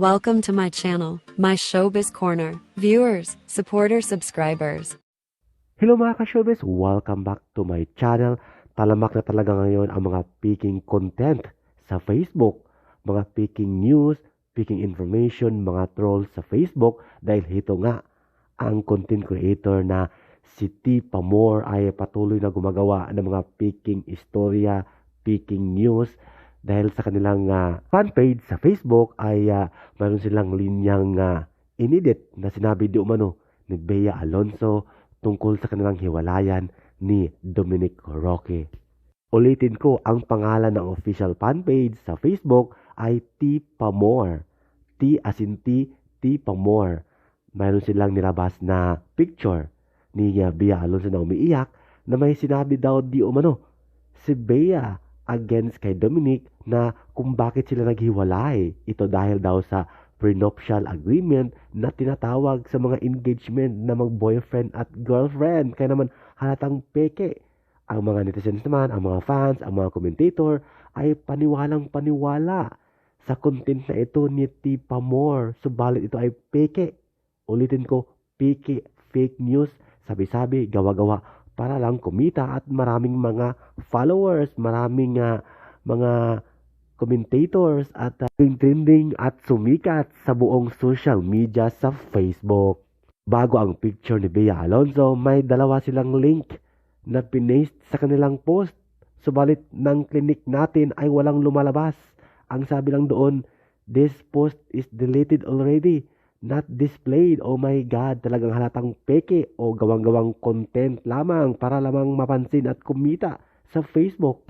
Welcome to my channel, my Showbiz Corner. Viewers, supporters, subscribers. Hello mga ka-showbiz! Welcome back to my channel. Talamak na talaga ngayon ang mga picking content sa Facebook. Mga picking news, picking information, mga trolls sa Facebook. Dahil ito nga, ang content creator na si T. Pamor ay patuloy na gumagawa ng mga picking istorya, picking news. Dahil sa kanilang uh, fanpage sa Facebook ay uh, mayroon silang linyang uh, inedit na sinabi di umano ni Bea Alonso tungkol sa kanilang hiwalayan ni Dominic Roque. Ulitin ko, ang pangalan ng official fanpage sa Facebook ay T. Pamor. T as in T, T Pamor. Mayroon silang nilabas na picture ni Bea Alonso na umiiyak na may sinabi daw di umano si Bea against kay Dominic na kung bakit sila naghiwalay. Ito dahil daw sa prenuptial agreement na tinatawag sa mga engagement na mag-boyfriend at girlfriend. Kaya naman halatang peke. Ang mga netizens naman, ang mga fans, ang mga commentator ay paniwalang paniwala sa content na ito ni T. Pamor. Subalit ito ay peke. Ulitin ko, peke, fake news, sabi-sabi, gawa-gawa para lang kumita at maraming mga followers, maraming uh, mga commentators at uh, trending at sumikat sa buong social media sa Facebook. Bago ang picture ni Bea Alonzo, may dalawa silang link na pinaste sa kanilang post. Subalit ng clinic natin ay walang lumalabas. Ang sabi lang doon, this post is deleted already not displayed. Oh my God, talagang halatang peke o gawang-gawang content lamang para lamang mapansin at kumita sa Facebook.